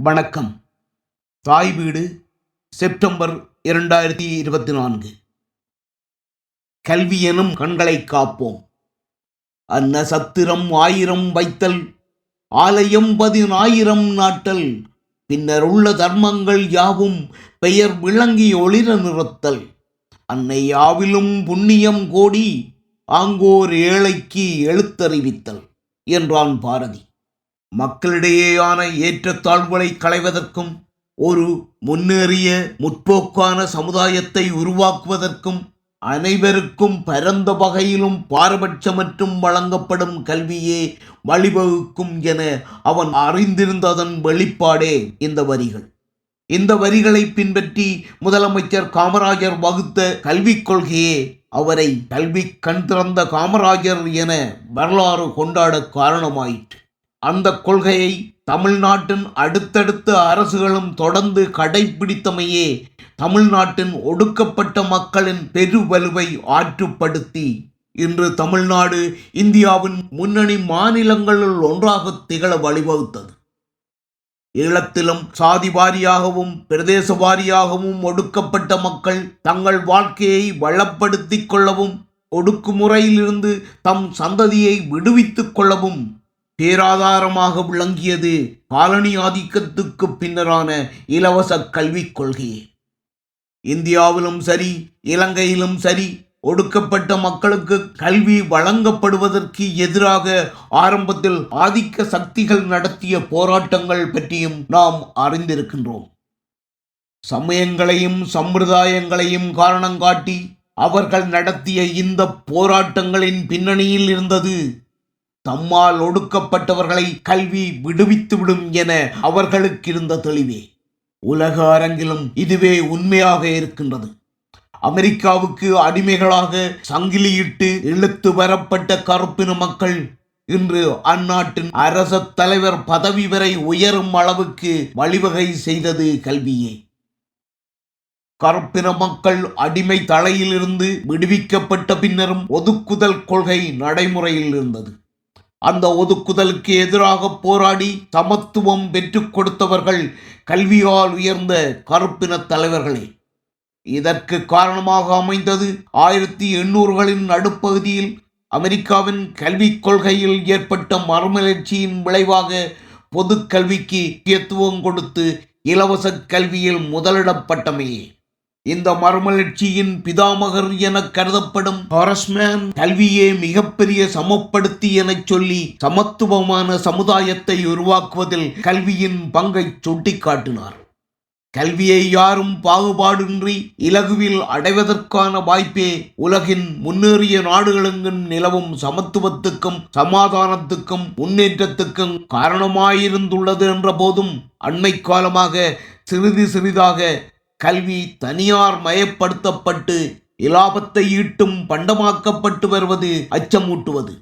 வணக்கம். தாய் வீடு செப்டம்பர் இரண்டாயிரத்தி இருபத்தி நான்கு. கல்வி எனும் கண்களை காப்போம். அன்ன சத்திரம் ஆயிரம் வைத்தல் ஆலயம் பதினாயிரம் நாட்டல் பின்னர் உள்ள தர்மங்கள் யாவும் பெயர் விளங்கி ஒளிர நிறுத்தல். அன்னை யாவிலும் புண்ணியம் கோடி ஆங்கோர் ஏழைக்கு எழுத்தறிவித்தல் என்றான் பாரதி. மக்களிடையேயான ஏற்றத்தாழ்வுகளை களைவதற்கும் ஒரு முன்னேறிய முற்போக்கான சமுதாயத்தை உருவாக்குவதற்கும் அனைவருக்கும் பரந்த வகையிலும் பாரபட்சமற்றும் வழங்கப்படும் கல்வியே வழிவகுக்கும் என அவன் அறிந்திருந்ததன் வெளிப்பாடே இந்த வரிகள். இந்த வரிகளை பின்பற்றி முதலமைச்சர் காமராஜர் வகுத்த கல்விக் கொள்கையே அவரை கல்வி கண் திறந்த காமராஜர் என வரலாறு கொண்டாட காரணமாயிற்று. அந்த கொள்கையை தமிழ்நாட்டின் அடுத்தடுத்த அரசுகளும் தொடர்ந்து கடைபிடித்தமையே தமிழ்நாட்டின் ஒடுக்கப்பட்ட மக்களின் பெருவலுவை ஆற்றுப்படுத்தி. இன்று தமிழ்நாடு இந்தியாவின் முன்னணி மாநிலங்களுள் ஒன்றாக திகழ வழிவகுத்தது. ஈழத்திலும் சாதி வாரியாகவும் பிரதேச வாரியாகவும் ஒடுக்கப்பட்ட மக்கள் தங்கள் வாழ்க்கையை வளப்படுத்திக் கொள்ளவும் ஒடுக்குமுறையிலிருந்து தம் சந்ததியை விடுவித்துக் கொள்ளவும் பேராதாரமாக விளங்கியது காலனி ஆதிக்கத்துக்கு பின்னரான இலவச கல்விக் கொள்கையே இந்தியாவிலும் சரி இலங்கையிலும் சரி ஒடுக்கப்பட்ட மக்களுக்கு கல்வி வழங்கப்படுவதற்கு எதிராக ஆரம்பத்தில் ஆதிக்க சக்திகள் நடத்திய போராட்டங்கள் பற்றியும் நாம் அறிந்திருக்கின்றோம். சமயங்களையும் சம்பிரதாயங்களையும் காரணம் காட்டி அவர்கள் நடத்திய இந்த போராட்டங்களின் பின்னணியில் இருந்தது தம்மால் ஒடுக்கப்பட்டவர்களை கல்வி விடுவித்துவிடும் என அவர்களுக்கு இருந்த தெளிவே. உலக அரங்கிலும் இதுவே உண்மையாக இருக்கின்றது. அமெரிக்காவுக்கு அடிமைகளாக சங்கிலியிட்டு இழுத்து வரப்பட்ட கருப்பின மக்கள் இன்று அந்நாட்டின் அரச தலைவர் பதவி வரை உயரும் அளவுக்கு வழிவகை செய்தது கல்வியே. கருப்பின மக்கள் அடிமை தலையிலிருந்து விடுவிக்கப்பட்ட பின்னரும் ஒதுக்குதல் கொள்கை நடைமுறையில் இருந்தது. அந்த ஒதுக்குதலுக்கு எதிராக போராடி சமத்துவம் பெற்று கொடுத்தவர்கள் கல்வியால் உயர்ந்த கருப்பின தலைவர்களே. இதற்கு காரணமாக அமைந்தது ஆயிரத்தி எண்ணூறுகளின் நடுப்பகுதியில் அமெரிக்காவின் கல்விக் கொள்கையில் ஏற்பட்ட மறுமலர்ச்சியின் விளைவாக பொது கல்விக்கு முக்கியத்துவம் கொடுத்து இலவச கல்வியில் முதலிடப்பட்டமையே. இந்த மர்மலட்சியின் பிதாமகர் என கருதப்படும் ஹாரஸ்மேன் கல்வியே மிகப்பெரிய சமப்படுத்தி எனச் சொல்லி சமத்துவமான சமுதாயத்தை உருவாக்குவதில் கல்வியின் பங்கை சுட்டிக்காட்டினார். கல்வியை யாரும் பாகுபாடின்றி இலகுவில் அடைவதற்கான வாய்ப்பே உலகின் முன்னேறிய நாடுகளெங்கும் நிலவும் சமத்துவத்துக்கும் சமாதானத்துக்கும் முன்னேற்றத்துக்கும் காரணமாயிருந்துள்ளது என்ற போதும் அண்மை காலமாக சிறிது சிறிதாக கல்வி தனியார் மயப்படுத்தப்பட்டு இலாபத்தை ஈட்டும் பண்டமாக்கப்பட்டு வருவது அச்சமூட்டுவது.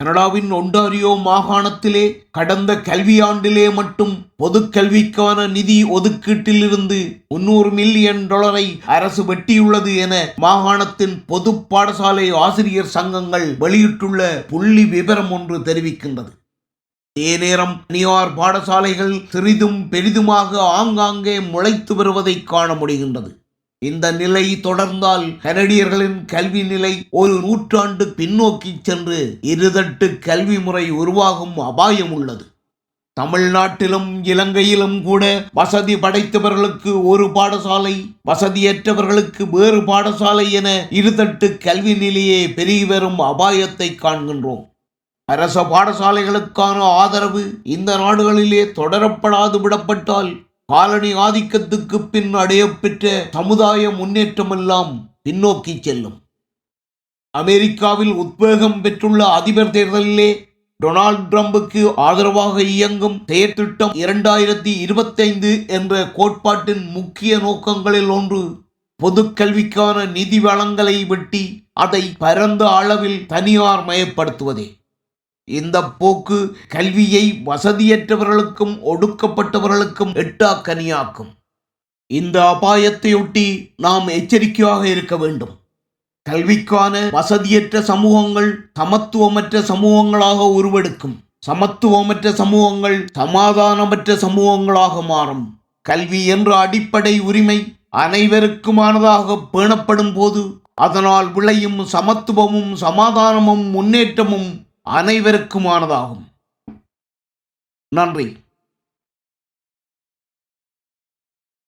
கனடாவின் ஒன்டாரியோ மாகாணத்திலே கடந்த கல்வியாண்டிலே மட்டும் பொது கல்விக்கான நிதி ஒதுக்கீட்டிலிருந்து முன்னூறு மில்லியன் டாலரை அரசு வெட்டியுள்ளது என மாகாணத்தின் பொது பாடசாலை ஆசிரியர் சங்கங்கள் வெளியிட்டுள்ள புள்ளி விவரம் ஒன்று தெரிவிக்கின்றது. அதே நேரம் தனியார் பாடசாலைகள் சிறிதும் பெரிதுமாக ஆங்காங்கே முளைத்து வருவதை காண முடிகின்றது. இந்த நிலை தொடர்ந்தால் கனடியர்களின் கல்வி நிலை ஒரு நூற்றாண்டு பின்னோக்கி சென்று இருதட்டு கல்வி முறை உருவாகும் அபாயம் உள்ளது. தமிழ்நாட்டிலும் இலங்கையிலும் கூட வசதி படைத்தவர்களுக்கு ஒரு பாடசாலை வசதியற்றவர்களுக்கு வேறு பாடசாலை என இருதட்டு கல்வி நிலையே பெருகி வரும் அபாயத்தை காண்கின்றோம். அரச பாடசாலைகளுக்கான ஆதரவு இந்த நாடுகளிலே தொடரப்படாது விடப்பட்டால் காலனி ஆதிக்கத்துக்கு பின் அடையப்பெற்ற சமுதாய முன்னேற்றமெல்லாம் பின்னோக்கி செல்லும். அமெரிக்காவில் உத்வேகம் பெற்றுள்ள அதிபர் தேர்தலிலே டொனால்ட் ட்ரம்புக்கு ஆதரவாக இயங்கும் செயற்திட்டம் இரண்டாயிரத்தி இருபத்தைந்து என்ற கோட்பாட்டின் முக்கிய நோக்கங்களில் ஒன்று பொது கல்விக்கான நிதி வளங்களை வெட்டி அதை பரந்த அளவில் தனியார் மயப்படுத்துவதே. இந்த போக்கு கல்வியை வசதியற்றவர்களுக்கும் ஒடுக்கப்பட்டவர்களுக்கும் எட்டாக்கனியாக்கும். இந்த அபாயத்தையொட்டி நாம் எச்சரிக்கையாக இருக்க வேண்டும். கல்விக்கான வசதியற்ற சமூகங்கள் சமத்துவமற்ற சமூகங்களாக உருவெடுக்கும். சமத்துவமற்ற சமூகங்கள் சமாதானமற்ற சமூகங்களாக மாறும். கல்வி என்ற அடிப்படை உரிமை அனைவருக்குமானதாக பேணப்படும் போது அதனால் விளையும் சமத்துவமும் சமாதானமும் முன்னேற்றமும் அனைவருக்குமானதாகும். நன்றி.